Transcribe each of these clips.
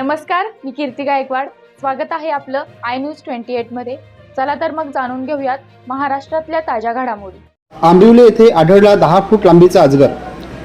नमस्कार मी कीर्ती गायकवाड. स्वागत आहे आपलं आय न्यूज ट्वेंटी मध्ये. चला तर मग जाणून घेऊयात महाराष्ट्रातल्या ताज्या घडामोडी. आंबिवली येथे आढळला दहा फूट लांबीचा अजगर.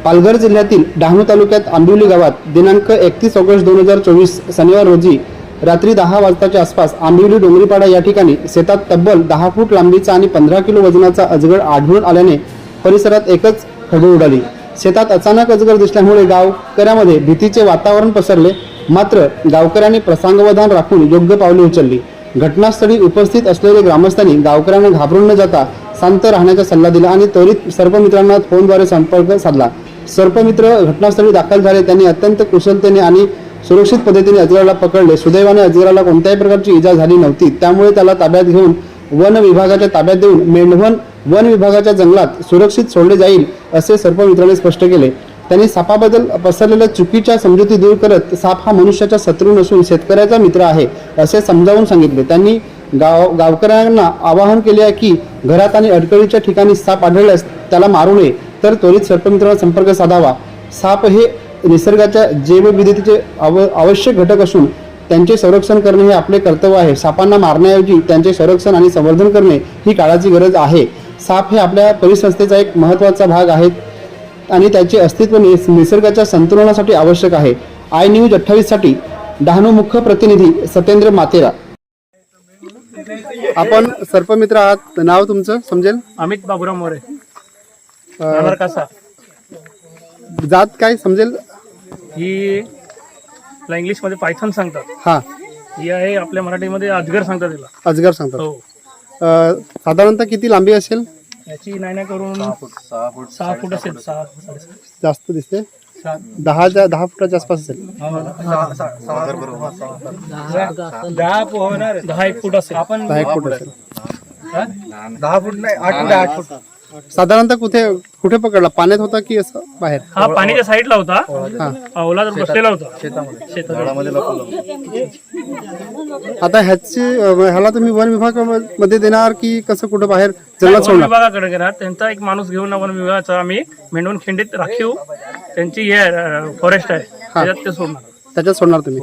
पालघर जिल्ह्यातील डहाणू तालुक्यात आंबिवली गावात दिनांक एकतीस ऑगस्ट दोन हजार चोवीस शनिवार रोजी रात्री दहा वाजताच्या आसपास आंबिवली डोंगरीपाडा या ठिकाणी शेतात तब्बल दहा फूट लांबीचा आणि पंधरा किलो वजनाचा अजगर आढळून आल्याने परिसरात एकच खळबळ उडाली. शेतात अचानक अजगर दिसल्यामुळे गावकऱ्यामध्ये भीतीचे वातावरण पसरले. मात्र गावकऱ्यांनी प्रसंगावधान राखून योग्य पावले उचलली. घटनास्थळी उपस्थित असलेले ग्रामस्थांनी गावकऱ्यांना घाबरून न जाता शांत राहण्याचा सल्ला दिला आणि त्वरित सर्पमित्रांना फोनद्वारे संपर्क साधला. सर्पमित्र घटनास्थळी दाखल झाले. त्यांनी अत्यंत कुशलतेने आणि सुरक्षित पद्धतीने अजगराला पकडले. सुदैवाने अजगराला कोणत्याही प्रकारची इजा झाली नव्हती. त्यामुळे त्याला ताब्यात घेऊन वन विभागाच्या ताब्यात देऊन मेंढवण वन विभागाच्या जंगलात सुरक्षित सोडले जाईल असे सर्पमित्राने स्पष्ट केले. त्यांनी सापाबद्दल पसरलेल्या चुकीच्या समजुती दूर करत साप हा मनुष्याचा शत्रू नसून शेतकऱ्याचा मित्र आहे असे समजावून सांगितले. त्यांनी गाव गावकऱ्यांना आवाहन केले आहे की घरात आणि अडकळीच्या ठिकाणी साप आढळल्यास त्याला मारू नये तर त्वरित सर्पमित्रांना संपर्क साधावा. साप हे निसर्गाच्या जैवविधतेचे आव आवश्यक घटक असून त्यांचे संरक्षण करणे हे आपले कर्तव्य आहे. सापांना मारण्याऐवजी त्यांचे संरक्षण आणि संवर्धन करणे ही काळाची गरज आहे. साप हे आपल्या परिसंस्थेचा एक महत्त्वाचा भाग आहे आणि त्याचे अस्तित्व निस- निसर्गाच्या संतुलनासाठी आवश्यक आहे. आय न्यूज अठ्ठावीससाठी डहाणू मुख्य प्रतिनिधी सत्येंद्र मातेरा आपण सर्पमित्र आहात. नाव तुमचं समजेल? अमित बाबुराव मोरे. कसा जात काय समजेल? ही इंग्लिशमध्ये पायथन सांगतात. हा. ही आहे आपल्या मराठीमध्ये अजगर सांगतात तिला. अजगर सांगतात. हो. अं, साधारणतः किती लांबी असेल? याची नाही नाही करून सहा फूट असेल सहा साडेसहा. जास्त दिसते. दहा दहा फुटाच्या आसपास असेल. दहा पोहणार दहा एक फूट असेल. आपण दहा एक फूट असेल. दहा फूट नाही आठ फूट आठ फूट. साधारणतः कुठे कुठे पकडला? पाण्यात होता की असं बाहेर? हा पाण्याच्या साईडला होता. हा. तर बसलेला होता. शेतामध्ये. शेतात लपवलं आता ह्याची ह्याला तुम्ही वन विभागामध्ये देणार की कसं कुठं बाहेर जंगलात वन सोडणार? विभागाकडे गेला त्यांचा एक माणूस घेऊन वन विभागाचा आम्ही मेंढवण खिंडीत राखीव. त्यांची हे फॉरेस्ट आहे. त्याच्यात ते सोडणार. त्याच्यात सोडणार तुम्ही?